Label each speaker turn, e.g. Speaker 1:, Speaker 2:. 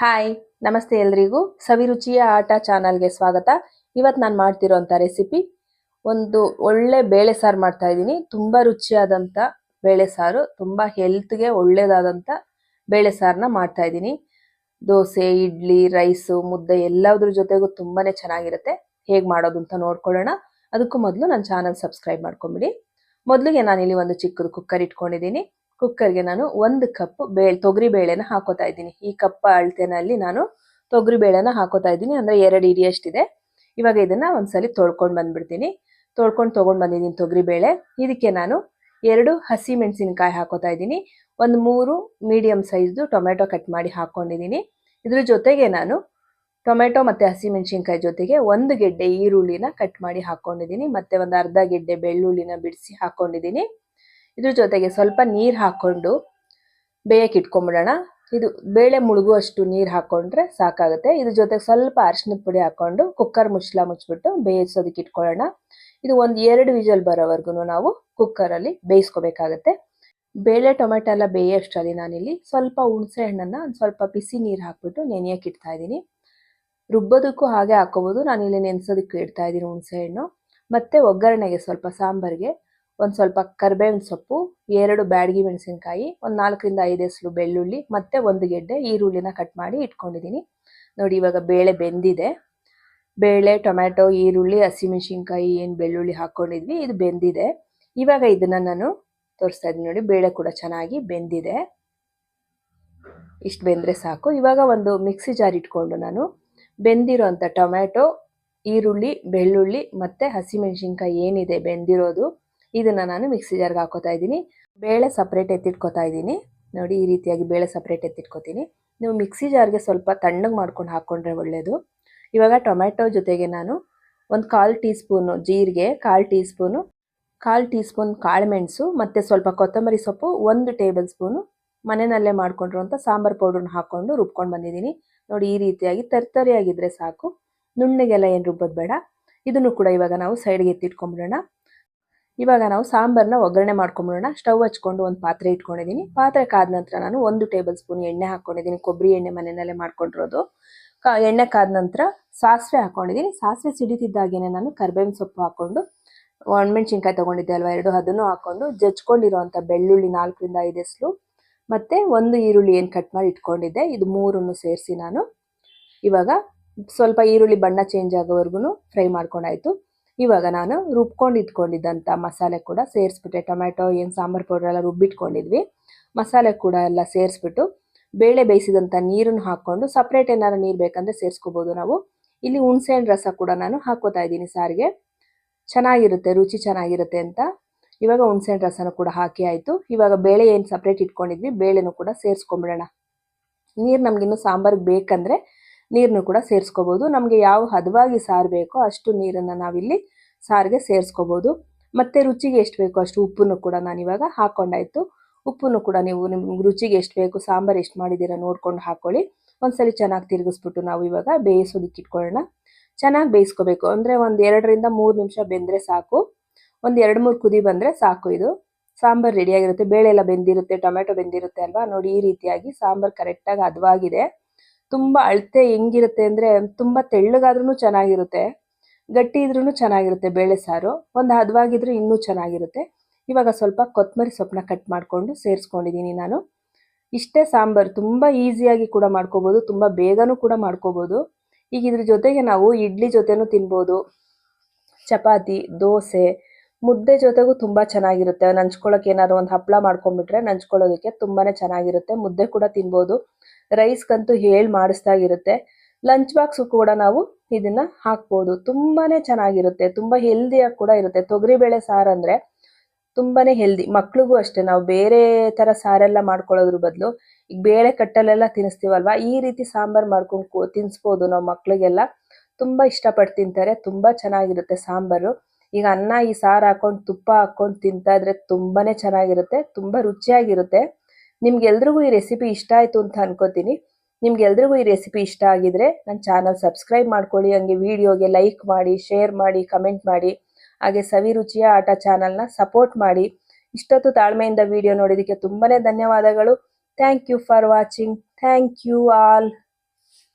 Speaker 1: Hi ನಮಸ್ತೆ ಎಲ್ರಿಗೂ. ಸವಿರುಚಿಯ ಆಟ ಚಾನಲ್ಗೆ ಸ್ವಾಗತ. ಇವತ್ತು ನಾನು ಮಾಡ್ತಿರೋಂಥ ರೆಸಿಪಿ, ಒಂದು ಒಳ್ಳೆ ಬೇಳೆ ಸಾರು ಮಾಡ್ತಾ ಇದ್ದೀನಿ. ತುಂಬ ರುಚಿಯಾದಂಥ ಬೇಳೆ ಸಾರು, ತುಂಬ ಹೆಲ್ತ್ಗೆ ಒಳ್ಳೆಯದಾದಂಥ ಬೇಳೆ ಸಾರನ್ನ ಮಾಡ್ತಾ ಇದ್ದೀನಿ. ದೋಸೆ, ಇಡ್ಲಿ, ರೈಸು, ಮುದ್ದೆ ಎಲ್ಲದ್ರ ಜೊತೆಗೂ ತುಂಬಾ ಚೆನ್ನಾಗಿರುತ್ತೆ. ಹೇಗೆ ಮಾಡೋದು ಅಂತ ನೋಡ್ಕೊಳ್ಳೋಣ. ಅದಕ್ಕೂ ಮೊದಲು ನನ್ನ ಚಾನಲ್ ಸಬ್ಸ್ಕ್ರೈಬ್ ಮಾಡ್ಕೊಂಬಿಡಿ. ಮೊದಲಿಗೆ ನಾನಿಲ್ಲಿ ಒಂದು ಚಿಕ್ಕದು ಕುಕ್ಕರ್ ಇಟ್ಕೊಂಡಿದ್ದೀನಿ. ಕುಕ್ಕರ್ಗೆ ನಾನು ಒಂದು ಕಪ್ ಬೇಳೆ ತೊಗರಿ ಬೇಳೆನ ಹಾಕೋತಾ ಇದ್ದೀನಿ. ಈ ಕಪ್ ಅಳತೆನಲ್ಲಿ ನಾನು ತೊಗರಿ ಬೇಳೆನ ಹಾಕೋತಾ ಇದ್ದೀನಿ. ಅಂದರೆ ಎರಡು ಇಡಿಯಷ್ಟಿದೆ ಇವಾಗ ಇದನ್ನ ಒಂದ್ಸಲಿ ತೊಳ್ಕೊಂಡು ಬಂದ್ಬಿಡ್ತೀನಿ. ತೊಳ್ಕೊಂಡು ತೊಗೊಂಡು ಬಂದಿದ್ದೀನಿ ತೊಗರಿ ಬೇಳೆ. ಇದಕ್ಕೆ ನಾನು ಎರಡು ಹಸಿ ಮೆಣಸಿನಕಾಯಿ ಹಾಕೋತಾ ಇದ್ದೀನಿ. ಒಂದು ಮೂರು ಮೀಡಿಯಂ ಸೈಜ್ದು ಟೊಮೆಟೊ ಕಟ್ ಮಾಡಿ ಹಾಕೊಂಡಿದ್ದೀನಿ. ಇದ್ರ ಜೊತೆಗೆ ನಾನು ಟೊಮೆಟೊ ಮತ್ತು ಹಸಿಮೆಣಸಿನ್ಕಾಯಿ ಜೊತೆಗೆ ಒಂದು ಗೆಡ್ಡೆ ಈರುಳ್ಳಿನ ಕಟ್ ಮಾಡಿ ಹಾಕೊಂಡಿದ್ದೀನಿ. ಮತ್ತೆ ಒಂದು ಅರ್ಧ ಗೆಡ್ಡೆ ಬೆಳ್ಳುಳ್ಳಿನ ಬಿಡಿಸಿ ಹಾಕೊಂಡಿದ್ದೀನಿ. ಇದ್ರ ಜೊತೆಗೆ ಸ್ವಲ್ಪ ನೀರು ಹಾಕ್ಕೊಂಡು ಬೇಯಕ್ಕೆ ಇಟ್ಕೊಂಬಿಡೋಣ. ಇದು ಬೇಳೆ ಮುಳುಗುವಷ್ಟು ನೀರು ಹಾಕ್ಕೊಂಡ್ರೆ ಸಾಕಾಗುತ್ತೆ. ಇದ್ರ ಜೊತೆಗೆ ಸ್ವಲ್ಪ ಅರಿಶಿನದ ಪುಡಿ ಹಾಕ್ಕೊಂಡು ಕುಕ್ಕರ್ ಮುಚ್ಚಲ ಮುಚ್ಚಿಬಿಟ್ಟು ಬೇಯಿಸೋದಕ್ಕೆ ಇಟ್ಕೊಳ್ಳೋಣ. ಇದು ಒಂದು ಎರಡು ವಿಜಲ್ ಬರೋವರೆಗೂ ನಾವು ಕುಕ್ಕರಲ್ಲಿ ಬೇಯಿಸ್ಕೋಬೇಕಾಗತ್ತೆ. ಬೇಳೆ ಟೊಮೆಟೊ ಎಲ್ಲ ಬೇಯೋಷ್ಟರಲ್ಲಿ ನಾನಿಲ್ಲಿ ಸ್ವಲ್ಪ ಹುಣಸೆ ಹಣ್ಣನ್ನು ಸ್ವಲ್ಪ ಬಿಸಿ ನೀರು ಹಾಕ್ಬಿಟ್ಟು ನೆನೆಯೋಕೆ ಇಡ್ತಾ ಇದ್ದೀನಿ. ರುಬ್ಬೋದಕ್ಕೂ ಹಾಗೆ ಹಾಕೋಬೋದು ನಾನಿಲ್ಲಿ ನೆನೆಸೋದಕ್ಕೂ ಇಡ್ತಾ ಇದ್ದೀನಿ ಹುಣಸೆ ಹಣ್ಣು. ಮತ್ತು ಒಗ್ಗರಣೆಗೆ ಸ್ವಲ್ಪ ಸಾಂಬಾರಿಗೆ ಒಂದು ಸ್ವಲ್ಪ ಕರ್ಬೇವಿನ ಸೊಪ್ಪು, ಎರಡು ಬ್ಯಾಡಗಿ ಮೆಣಸಿನ್ಕಾಯಿ, ಒಂದು ನಾಲ್ಕರಿಂದ ಐದು ಹೆಸರು ಬೆಳ್ಳುಳ್ಳಿ, ಮತ್ತು ಒಂದು ಗೆಡ್ಡೆ ಈರುಳ್ಳಿನ ಕಟ್ ಮಾಡಿ ಇಟ್ಕೊಂಡಿದ್ದೀನಿ. ನೋಡಿ, ಇವಾಗ ಬೇಳೆ ಬೆಂದಿದೆ. ಬೇಳೆ, ಟೊಮ್ಯಾಟೊ, ಈರುಳ್ಳಿ, ಹಸಿಮೆಣಸಿನ್ಕಾಯಿ ಏನು ಬೆಳ್ಳುಳ್ಳಿ ಹಾಕ್ಕೊಂಡಿದ್ವಿ ಇದು ಬೆಂದಿದೆ. ಇವಾಗ ಇದನ್ನು ನಾನು ತೋರಿಸ್ತಾ ಇದ್ದೀನಿ ನೋಡಿ, ಬೇಳೆ ಕೂಡ ಚೆನ್ನಾಗಿ ಬೆಂದಿದೆ. ಇಷ್ಟು ಬೆಂದರೆ ಸಾಕು. ಇವಾಗ ಒಂದು ಮಿಕ್ಸಿ ಜಾರ್ ಇಟ್ಕೊಂಡು ನಾನು ಬೆಂದಿರೋಂಥ ಟೊಮ್ಯಾಟೊ, ಈರುಳ್ಳಿ, ಬೆಳ್ಳುಳ್ಳಿ, ಮತ್ತು ಹಸಿಮೆಣಸಿನ್ಕಾಯಿ ಏನಿದೆ ಬೆಂದಿರೋದು ಇದನ್ನು ನಾನು ಮಿಕ್ಸಿ ಜಾರ್ಗೆ ಹಾಕೋತಾ ಇದ್ದೀನಿ. ಬೇಳೆ ಸಪ್ರೇಟ್ ಎತ್ತಿಟ್ಕೋತಾ ಇದ್ದೀನಿ. ನೋಡಿ, ಈ ರೀತಿಯಾಗಿ ಬೇಳೆ ಸಪ್ರೇಟ್ ಎತ್ತಿಟ್ಕೋತೀನಿ. ನೀವು ಮಿಕ್ಸಿ ಜಾರ್ಗೆ ಸ್ವಲ್ಪ ತಣ್ಣಗೆ ಮಾಡ್ಕೊಂಡು ಹಾಕ್ಕೊಂಡ್ರೆ ಒಳ್ಳೆಯದು ಇವಾಗ ಟೊಮ್ಯಾಟೊ ಜೊತೆಗೆ ನಾನು ಒಂದು ಕಾಲು ಟೀ ಸ್ಪೂನು ಜೀರಿಗೆ, ಕಾಲು ಟೀ ಸ್ಪೂನು ಕಾಲು ಟೀ ಸ್ಪೂನ್ ಕಾಳುಮೆಣಸು, ಮತ್ತು ಸ್ವಲ್ಪ ಕೊತ್ತಂಬರಿ ಸೊಪ್ಪು, ಒಂದು ಟೇಬಲ್ ಸ್ಪೂನು ಮನೆಯಲ್ಲೇ ಮಾಡ್ಕೊಂಡಿರುವಂಥ ಸಾಂಬಾರು ಪೌಡ್ರನ್ನ ಹಾಕ್ಕೊಂಡು ರುಬ್ಕೊಂಡು ಬಂದಿದ್ದೀನಿ. ನೋಡಿ, ಈ ರೀತಿಯಾಗಿ ತರ್ತರಿಯಾಗಿದ್ದರೆ ಸಾಕು. ನುಣ್ಣಗೆಲ್ಲ ಏನು ರುಬ್ಬೋದು ಬೇಡ. ಇದನ್ನು ಕೂಡ ಇವಾಗ ನಾವು ಸೈಡ್ಗೆ ಎತ್ತಿಟ್ಕೊಂಬಿಡೋಣ ಇವಾಗ ನಾವು ಸಾಂಬಾರನ್ನ ಒಗ್ಗರಣೆ ಮಾಡ್ಕೊಂಬಿಡೋಣ. ಸ್ಟವ್ ಹಚ್ಕೊಂಡು ಒಂದು ಪಾತ್ರೆ ಇಟ್ಕೊಂಡಿದ್ದೀನಿ ಪಾತ್ರೆ ಕಾದ ನಂತರ ನಾನು ಒಂದು ಟೇಬಲ್ ಸ್ಪೂನ್ ಎಣ್ಣೆ ಹಾಕ್ಕೊಂಡಿದ್ದೀನಿ ಕೊಬ್ಬರಿ ಎಣ್ಣೆ ಮನೆಯಲ್ಲೇ ಮಾಡ್ಕೊಂಡಿರೋದು. ಕ, ಎಣ್ಣೆ ಕಾದ ನಂತರ ಸಾಸಿವೆ ಹಾಕ್ಕೊಂಡಿದ್ದೀನಿ ಸಾಸಿವೆ ಸಿಡಿತಿದ್ದಾಗೇನೆ ನಾನು ಕರ್ಬೇವಿನ ಸೊಪ್ಪು ಹಾಕ್ಕೊಂಡು ಒಣಮೆಣ್ಸಿನ್ಕಾಯಿ ತೊಗೊಂಡಿದ್ದೆ ಅಲ್ವಾ, ಎರಡು ಅದನ್ನು ಹಾಕ್ಕೊಂಡು ಜಜ್ಕೊಂಡಿರೋವಂಥ ಬೆಳ್ಳುಳ್ಳಿ ನಾಲ್ಕರಿಂದ ಐದು ಎಸ್ಲು ಮತ್ತು ಒಂದು ಈರುಳ್ಳಿ ಏನು ಕಟ್ ಮಾಡಿ ಇಟ್ಕೊಂಡಿದ್ದೆ. ಇದು ಮೂರನ್ನು ಸೇರಿಸಿ ನಾನು. ಇವಾಗ ಸ್ವಲ್ಪ ಈರುಳ್ಳಿ ಬಣ್ಣ ಚೇಂಜ್ ಆಗೋವರೆಗೂ ಫ್ರೈ ಮಾಡ್ಕೊಂಡಾಯ್ತು. ಇವಾಗ ನಾನು ರುಬ್ಕೊಂಡು ಇಟ್ಕೊಂಡಿದ್ದಂಥ ಮಸಾಲೆ ಕೂಡ ಸೇರಿಸ್ಬಿಟ್ಟೆ. ಟೊಮ್ಯಾಟೊ, ಏನು ಸಾಂಬಾರು ಪೌಡರ್ ಎಲ್ಲ ರುಬ್ಬಿಟ್ಕೊಂಡಿದ್ವಿ. ಮಸಾಲೆ ಕೂಡ ಎಲ್ಲ ಸೇರಿಸ್ಬಿಟ್ಟು ಬೇಳೆ ಬೇಯಿಸಿದಂಥ ನೀರನ್ನು ಹಾಕ್ಕೊಂಡು ಸಪ್ರೇಟ್ ಏನಾದ್ರು ನೀರು ಬೇಕಂದರೆ ಸೇರಿಸ್ಕೋಬೋದು ನಾವು. ಇಲ್ಲಿ ಹುಣಸೆಹಣ್ಣು ರಸ ಕೂಡ ನಾನು ಹಾಕೋತಾ ಇದ್ದೀನಿ ಸಾರಿಗೆ. ಚೆನ್ನಾಗಿರುತ್ತೆ, ರುಚಿ ಚೆನ್ನಾಗಿರುತ್ತೆ ಅಂತ. ಇವಾಗ ಹುಣಸೆಹಣ್ಣು ರಸನೂ ಕೂಡ ಹಾಕಿ ಆಯಿತು. ಇವಾಗ ಬೇಳೆ ಏನು ಸಪ್ರೇಟ್ ಇಟ್ಕೊಂಡಿದ್ವಿ, ಬೇಳೆನೂ ಕೂಡ ಸೇರಿಸ್ಕೊಂಬಿಡೋಣ. ನೀರು ನಮಗಿನ್ನೂ ಸಾಂಬಾರಿಗೆ ಬೇಕಂದರೆ ನೀರನ್ನು ಕೂಡ ಸೇರಿಸ್ಕೋಬೋದು. ನಮಗೆ ಯಾವ ಹದವಾಗಿ ಸಾರು ಬೇಕೋ ಅಷ್ಟು ನೀರನ್ನು ನಾವಿಲ್ಲಿ ಸಾರಿಗೆ ಸೇರಿಸ್ಕೋಬೋದು. ಮತ್ತು ರುಚಿಗೆ ಎಷ್ಟು ಬೇಕೋ ಅಷ್ಟು ಉಪ್ಪನ್ನು ಕೂಡ ನಾನು ಇವಾಗ ಹಾಕ್ಕೊಂಡಾಯ್ತು ಉಪ್ಪನ್ನು ಕೂಡ ನೀವು ನಿಮ್ಗೆ ರುಚಿಗೆ ಎಷ್ಟು ಬೇಕು, ಸಾಂಬಾರು ಎಷ್ಟು ಮಾಡಿದ್ದೀರಾ ನೋಡ್ಕೊಂಡು ಹಾಕ್ಕೊಳ್ಳಿ ಒಂದ್ಸಲಿ ಚೆನ್ನಾಗಿ ತಿರುಗಿಸ್ಬಿಟ್ಟು ನಾವು ಇವಾಗ ಬೇಯಿಸೋದಕ್ಕೆ ಇಟ್ಕೊಳ್ಳೋಣ. ಚೆನ್ನಾಗಿ ಬೇಯಿಸ್ಕೋಬೇಕು. ಅಂದರೆ ಒಂದು ಎರಡರಿಂದ ಮೂರು ನಿಮಿಷ ಬೆಂದರೆ ಸಾಕು. ಒಂದು ಎರಡು ಮೂರು ಕುದಿ ಬಂದರೆ ಸಾಕು ಇದು. ಸಾಂಬಾರು ರೆಡಿಯಾಗಿರುತ್ತೆ ಬೇಳೆ ಎಲ್ಲ ಬೆಂದಿರುತ್ತೆ ಟೊಮೆಟೊ ಬೆಂದಿರುತ್ತೆ ಅಲ್ವಾ? ನೋಡಿ ಈ ರೀತಿಯಾಗಿ ಸಾಂಬಾರು ಕರೆಕ್ಟಾಗಿ ಹದವಾಗಿದೆ. ತುಂಬ ಅಳತೆ ಹೆಂಗಿರುತ್ತೆ ಅಂದರೆ ತುಂಬ ತೆಳ್ಳಗಾದ್ರೂ ಚೆನ್ನಾಗಿರುತ್ತೆ, ಗಟ್ಟಿ ಇದ್ರೂ ಚೆನ್ನಾಗಿರುತ್ತೆ ಬೇಳೆ ಸಾರು. ಒಂದು ಹದವಾಗಿದ್ರೂ ಇನ್ನೂ ಚೆನ್ನಾಗಿರುತ್ತೆ. ಇವಾಗ ಸ್ವಲ್ಪ ಕೊತ್ತಂಬರಿ ಸೊಪ್ಪನ್ನ ಕಟ್ ಮಾಡಿಕೊಂಡು ಸೇರಿಸ್ಕೊಂಡಿದ್ದೀನಿ ನಾನು. ಇಷ್ಟೇ ಸಾಂಬಾರು, ತುಂಬ ಈಸಿಯಾಗಿ ಕೂಡ ಮಾಡ್ಕೋಬೋದು, ತುಂಬ ಬೇಗನೂ ಕೂಡ ಮಾಡ್ಕೋಬೋದು. ಈಗ ಇದ್ರ ಜೊತೆಗೆ ನಾವು ಇಡ್ಲಿ ಜೊತೆನೂ ತಿನ್ಬೋದು. ಚಪಾತಿ, ದೋಸೆ, ಮುದ್ದೆ ಜೊತೆಗೂ ತುಂಬ ಚೆನ್ನಾಗಿರುತ್ತೆ. ನಂಚ್ಕೊಳ್ಳೋಕೆ ಏನಾದ್ರು ಒಂದು ಹಪ್ಪಳ ಮಾಡ್ಕೊಂಡ್ಬಿಟ್ರೆ ನಂಚ್ಕೊಳ್ಳೋದಕ್ಕೆ ತುಂಬಾ ಚೆನ್ನಾಗಿರುತ್ತೆ. ಮುದ್ದೆ ಕೂಡ ತಿನ್ಬೋದು. ರೈಸ್ಗಂತೂ ಹೇಳಿ ಮಾಡಿಸ್ದಾಗಿರುತ್ತೆ ಲಂಚ್ ಬಾಕ್ಸು ಕೂಡ ನಾವು ಇದನ್ನ ಹಾಕ್ಬೋದು. ತುಂಬಾ ಚೆನ್ನಾಗಿರುತ್ತೆ. ತುಂಬ ಹೆಲ್ದಿಯಾಗಿ ಕೂಡ ಇರುತ್ತೆ. ತೊಗರಿಬೇಳೆ ಸಾರು ಅಂದರೆ ತುಂಬಾ ಹೆಲ್ದಿ ಮಕ್ಳಿಗೂ ಅಷ್ಟೇ. ನಾವು ಬೇರೆ ಥರ ಸಾರೆಲ್ಲ ಮಾಡ್ಕೊಳ್ಳೋದ್ರ ಬದಲು ಈಗ ಬೇಳೆ ಕಟ್ಟಲೆಲ್ಲ ತಿನ್ನಿಸ್ತೀವಲ್ವ ಈ ರೀತಿ ಸಾಂಬಾರು ಮಾಡ್ಕೊಂಡು ತಿನ್ನಿಸ್ಬೋದು ನಾವು ಮಕ್ಳಿಗೆಲ್ಲ. ತುಂಬ ಇಷ್ಟಪಟ್ಟು ತಿಂತಾರೆ. ತುಂಬ ಚೆನ್ನಾಗಿರುತ್ತೆ ಸಾಂಬಾರು. ಈಗ ಅನ್ನ ಈ ಸಾರು ಹಾಕೊಂಡು ತುಪ್ಪ ಹಾಕೊಂಡು ತಿಂತಾ ಇದ್ರೆ ತುಂಬಾ ಚೆನ್ನಾಗಿರುತ್ತೆ. ತುಂಬ ರುಚಿಯಾಗಿರುತ್ತೆ. ನಿಮ್ಗೆಲ್ರಿಗೂ ಈ ರೆಸಿಪಿ ಇಷ್ಟ ಆಯಿತು ಅಂತ ಅನ್ಕೋತೀನಿ. ನಿಮ್ಗೆಲ್ರಿಗೂ ಈ ರೆಸಿಪಿ ಇಷ್ಟ ಆಗಿದ್ರೆ ನನ್ನ ಚಾನಲ್ ಸಬ್ಸ್ಕ್ರೈಬ್ ಮಾಡ್ಕೊಳ್ಳಿ, ಹಂಗೆ ವಿಡಿಯೋಗೆ ಲೈಕ್ ಮಾಡಿ ಶೇರ್ ಮಾಡಿ ಕಮೆಂಟ್ ಮಾಡಿ, ಹಾಗೆ ಸವಿರುಚಿಯ ಆಟ ಚಾನಲ್ನ ಸಪೋರ್ಟ್ ಮಾಡಿ. ಇಷ್ಟೊತ್ತು ತಾಳ್ಮೆಯಿಂದ ವಿಡಿಯೋ ನೋಡಿದ್ದಕ್ಕೆ ತುಂಬಾ ಧನ್ಯವಾದಗಳು. Thank you for watching thank you all